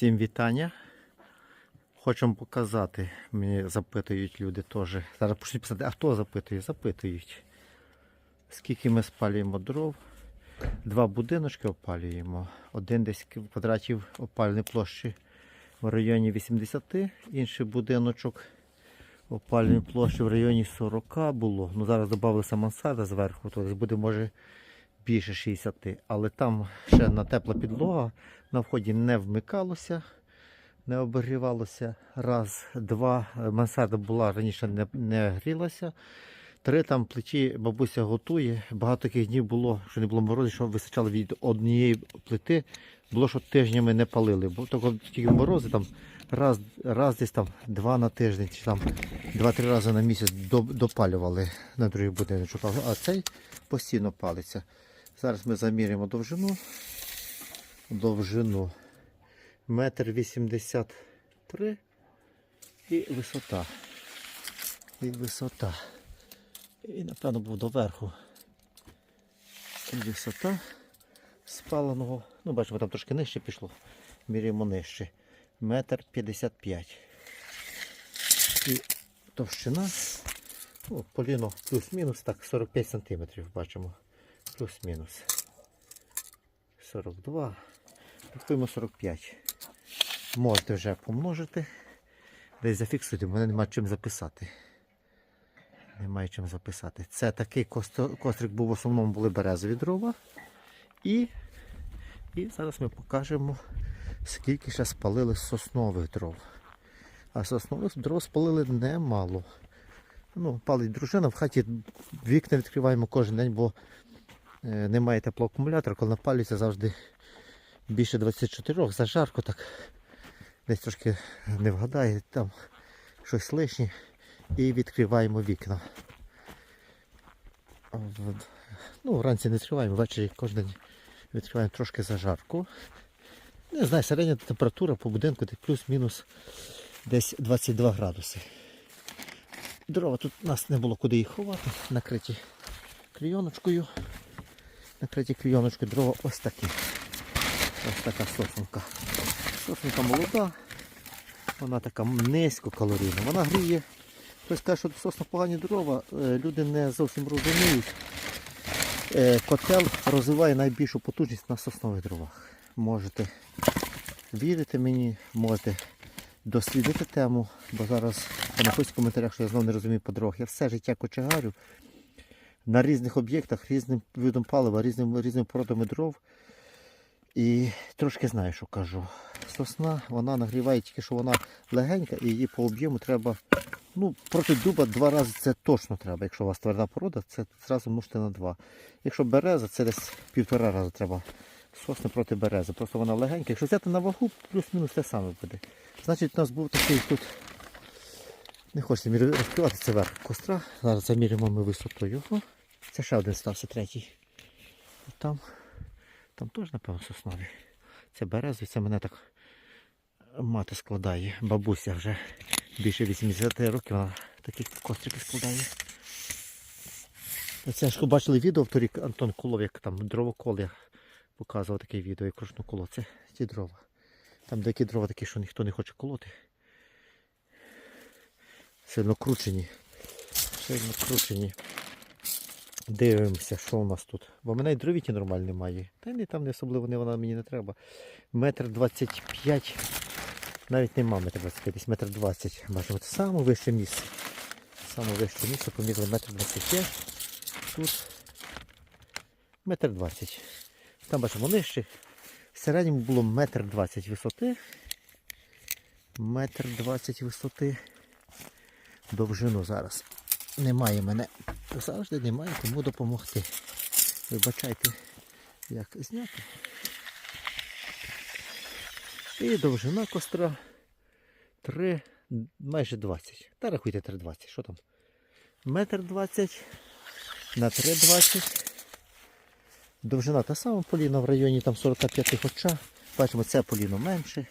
Всім вітання. Хочемо показати. Мені запитують люди теж. Зараз почнуть писати, а хто запитує? Запитують. Скільки ми спалюємо дров. Два будиночки опалюємо. Один десь квадратів опалювальної площі в районі 80, інший будиночок опалювальної площі в районі 40 було. Ну зараз додалася мансарда зверху, то десь буде може більше 60. Але там ще на тепла підлога на вході не вмикалося, не обігрівалося. Раз, два. Мансарда була раніше не, не грілася. Три там плиті бабуся готує. Багато таких днів було, що не було морозу, що вистачало від однієї плити. Було, що тижнями не палили. Бо тільки морози там раз, раз десь там два на тиждень, чи там два-три рази на місяць допалювали на другий будиночок. А- А цей постійно палиться. Зараз ми заміряємо довжину. Довжину метр вісімдесят три і висота. І висота. І напевно був доверху. І висота спаленого. Ну, бачимо, там трошки нижче пішло. Міряємо нижче. Метр п'ятдесят п'ять. І товщина. Ну, поліно плюс-мінус, так, 45 сантиметрів бачимо. Плюс-мінус. 42. Рахуємо 45. Можете вже помножити. Десь зафіксуйте, мене немає чим записати. Немає чим записати. Це такий кострик був в основному були березові дрова. І, і зараз ми покажемо, скільки ще спалили соснових дров. А соснових дров спалили немало. Ну, палить дружина, в хаті вікна відкриваємо кожен день, бо е, немає теплоакумулятора, коли напалюється завжди більше 24, зажарко так. Десь трошки не вгадає, там щось лишнє. І відкриваємо вікна. Ну, вранці не відкриваємо, ввечері кожен день відкриваємо трошки зажарку. Не знаю, середня температура по будинку плюс-мінус десь 22 градуси. Дрова тут у нас не було куди їх ховати, накриті клійоночкою. Накриті клійоночкою дрова ось такі. Ось така сосенка. Сосенка молода, вона така низькокалорійна. Вона гріє. Хтось каже, що сосна погані дрова, е, люди не зовсім розуміють. Е, Котел розвиває найбільшу потужність на соснових дровах. Можете вірити мені, можете дослідити тему, бо зараз напишіть в коментарях, що я знову не розумію по дорогах. Я все життя кочегарю на різних об'єктах, різним видом палива, різним, різними породами дров. І трошки знаю, що кажу. Сосна, вона нагріває тільки, що вона легенька і її по об'єму треба. Ну, проти дуба два рази це точно треба. Якщо у вас тверда порода, це зразу множте на два. Якщо береза, це десь півтора рази треба. Сосни проти берези. Просто вона легенька. Якщо взяти на вагу, плюс-мінус те саме буде. Значить, у нас був такий тут. Не хочеться розкривати це верх костра. Зараз заміряємо ми висоту його. Це ще один стався третій. І там, там теж, напевно, соснові. Це березовий, це мене так мати складає. Бабуся вже більше 80 років вона такі кострики складає. Це ж бачили відео вторік Антон Кулов, як там дровокол я показував таке відео, як ручну коло. Це ті дрова. Там деякі дрова такі, що ніхто не хоче колоти. Сильно кручені. Сильно кручені. Дивимося, що у нас тут. Бо мене й дровіті нормально немає. Та ні, там не особливо не вона мені не треба. Метр двадцять п'ять. Навіть нема метр двадцять п'ять, десь метр двадцять. Бачимо, це саме вище місце. Саме вище місце помірили метр двадцять п'ять. Тут метр двадцять. Там бачимо нижче. В середньому було метр двадцять висоти. Метр двадцять висоти. Довжину зараз. Немає мене. Завжди немає кому допомогти. Вибачайте, як зняти. І довжина костра 3, майже 20. Та рахуйте 3,20. Що там? Метр 20 на 3,20. Довжина та сама поліна в районі там 45 хоча. Бачимо, це поліно менше.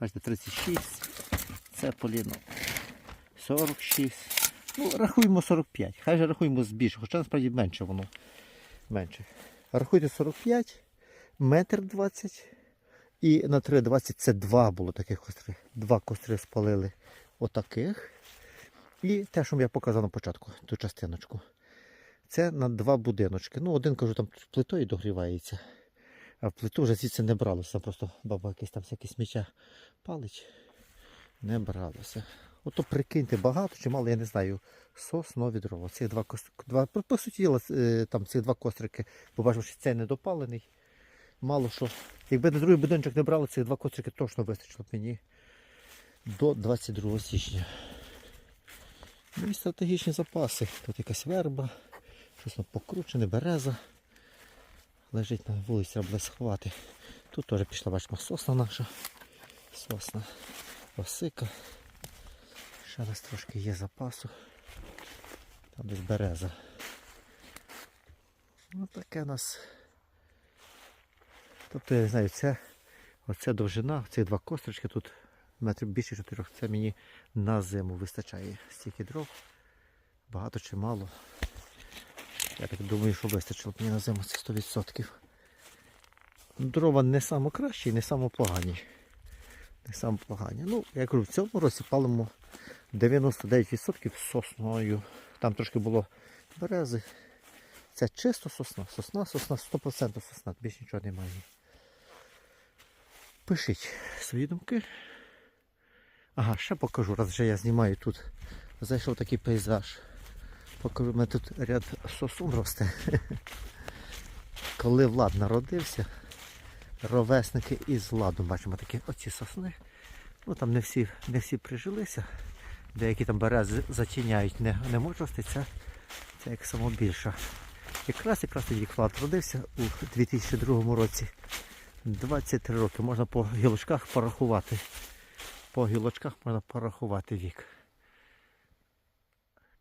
Бачите, 36. Це поліно 46. Ну, рахуємо 45. Хай же рахуємо збільше, хоча насправді менше воно. Менше. Рахуйте 45, метр 20 І на 3,20 це два було таких костри. Два костри спалили отаких. І те, що я показав на початку, ту частиночку. Це на два будиночки. Ну, один, кажу, там плитою догрівається. А в плиту вже звідси не бралося. Просто баба якесь там всякі сміття палить. Не бралося. Ото прикиньте, багато чи мало, я не знаю. Соснові дрова. Ці два два, по, суті, е, там ці два кострики. Побачив, що цей недопалений. Мало що. Якби на другий будиночок не брали, цих два кострики точно вистачило б мені до 22 січня. Ну і стратегічні запаси. Тут якась верба, щось покручене, береза. Лежить на вулиці, треба буде сховати. Тут теж пішла, бачимо, сосна наша. Сосна, осика. Ще раз трошки є запасу. Там десь береза. Ну таке у нас. Тобто, я не знаю, це оце довжина, ці два кострички тут метрів більше чотирьох. Це мені на зиму вистачає стільки дров. Багато чи мало. Я так думаю, що вистачило б мені на зиму це 100%. Дрова не само кращі, не само погані. Не само погані. Ну, я кажу, в цьому році палимо 99% сосною. Там трошки було берези. Це чисто сосна. Сосна, сосна, 100% сосна. Більше нічого немає. Пишіть свої думки. Ага, ще покажу, раз вже я знімаю тут. Зайшов такий пейзаж. Покажу, у мене тут ряд сосун росте. Коли Влад народився, ровесники із Владом, бачимо такі оці сосни. Ну там не всі, не всі прижилися. Деякі там берези затіняють, не, не можуть рости, це, це як самобільша. Якраз якраз тоді Влад родився у 2002 році. 23 роки. Можна по гілочках порахувати. По гілочках можна порахувати вік.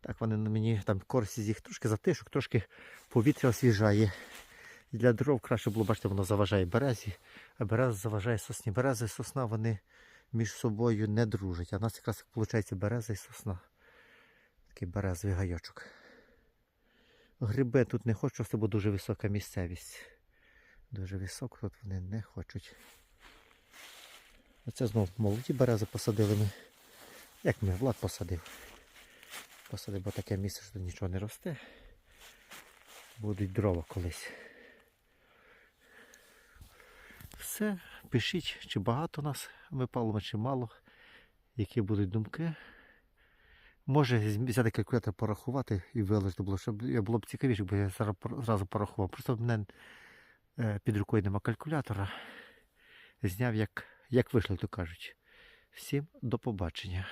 Так вони на мені там користь з їх трошки затишок, трошки повітря освіжає. Для дров краще було, бачите, воно заважає березі, а береза заважає сосні. Береза і сосна вони між собою не дружать. А в нас якраз виходить береза і сосна. Такий березовий гайочок. Гриби тут не хочу рости, бо дуже висока місцевість. Дуже високо тут вони не хочуть. Оце знову молоді берези посадили ми. Як ми, Влад посадив. Посадив, бо таке місце, що нічого не росте. Будуть дрова колись. Все, пишіть, чи багато нас ми палимо, чи мало, які будуть думки. Може взяти калькулятор порахувати і виложити було, щоб я було б цікавіше, бо я зразу порахував. Просто в мене е, під рукою нема калькулятора. Зняв, як, як вийшло, то кажуть. Всім до побачення.